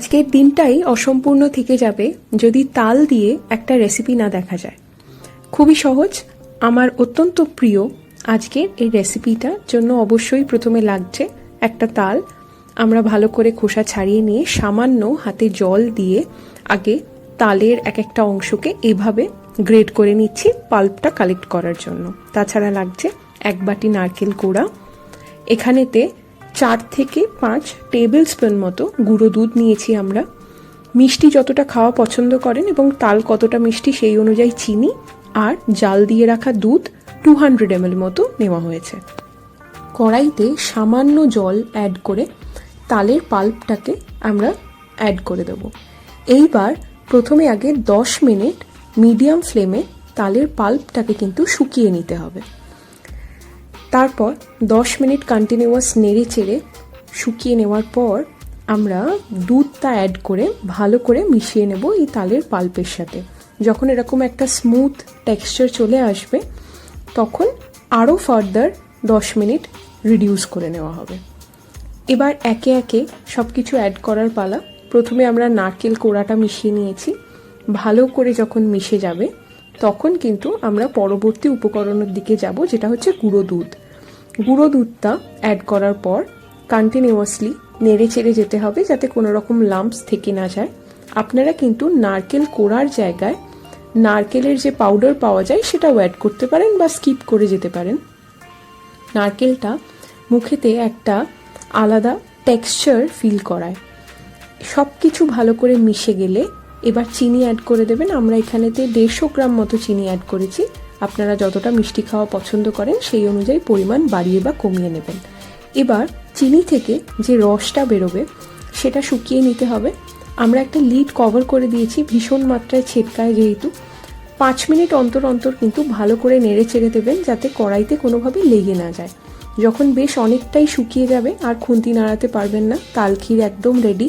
আজকের দিনটাই অসম্পূর্ণ থেকে যাবে যদি তাল দিয়ে একটা রেসিপি না দেখা যায়। খুবই সহজ, আমার অত্যন্ত প্রিয় আজকের এই রেসিপিটার জন্য অবশ্যই প্রথমে লাগছে একটা তাল। আমরা ভালো করে খোসা ছাড়িয়ে নিয়ে সামান্য হাতে জল দিয়ে আগে তালের এক একটা অংশকে এভাবে গ্রেড করে নিচ্ছি পাল্পটা কালেক্ট করার জন্য। তাছাড়া লাগছে এক বাটি নারকেল কোড়া। এখানেতে চার থেকে পাঁচ টেবিল স্পুন মতো গুঁড়ো দুধ নিয়েছি আমরা। মিষ্টি যতটা খাওয়া পছন্দ করেন এবং তাল কতটা মিষ্টি সেই অনুযায়ী চিনি আর জাল দিয়ে রাখা দুধ টু হান্ড্রেড এম মতো নেওয়া হয়েছে। কড়াইতে সামান্য জল অ্যাড করে তালের পাল্পটাকে আমরা অ্যাড করে দেব। এইবার প্রথমে আগে দশ মিনিট মিডিয়াম ফ্লেমে তালের পাল্পটাকে কিন্তু শুকিয়ে নিতে হবে। তারপর দশ মিনিট কন্টিনিউয়াস নেড়ে চেড়ে শুকিয়ে নেওয়ার পর আমরা দুধটা অ্যাড করে ভালো করে মিশিয়ে নেব এই তালের পাল্পের সাথে। যখন এরকম একটা স্মুথ টেক্সচার চলে আসবে, তখন আরও ফার্দার দশ মিনিট রিডিউস করে নেওয়া হবে। এবার একে একে সব কিছু অ্যাড করার পালা। প্রথমে আমরা নারকেল কোড়াটা মিশিয়ে নিয়েছি। ভালো করে যখন মিশে যাবে তখন কিন্তু আমরা পরবর্তী উপকরণের দিকে যাব, যেটা হচ্ছে গুঁড়ো দুধ। গুঁড়ো দুধটা অ্যাড করার পর কন্টিনিউয়াসলি নেড়ে চেড়ে যেতে হবে যাতে কোনো রকম লাম্পস থেকে না যায়। আপনারা কিন্তু নারকেল কোড়ার জায়গায় নারকেলের যে পাউডার পাওয়া যায়, সেটাও অ্যাড করতে পারেন বা স্কিপ করে যেতে পারেন। নারকেলটা মুখেতে একটা আলাদা টেক্সচার ফিল করায়। সব কিছু ভালো করে মিশে গেলে এবার চিনি অ্যাড করে দেবেন। আমরা এখানেতে দেড়শো গ্রাম মতো চিনি অ্যাড করেছি। আপনারা যতটা মিষ্টি খাওয়া পছন্দ করেন, সেই অনুযায়ী পরিমাণ বাড়িয়ে বা কমিয়ে নেবেন। এবার চিনি থেকে যে রসটা বেরোবে, সেটা শুকিয়ে নিতে হবে। আমরা একটা লিড কভার করে দিয়েছি, ভীষণ মাত্রায় ছেটকায় যেহেতু। পাঁচ মিনিট অন্তর অন্তর কিন্তু ভালো করে নেড়ে চেড়ে দেবেন, যাতে কড়াইতে কোনোভাবে লেগে না যায়। যখন বেশ অনেকটাই শুকিয়ে যাবে, আর খুন্তি নাড়াতে পারবেন না তাল ক্ষীর একদম রেডি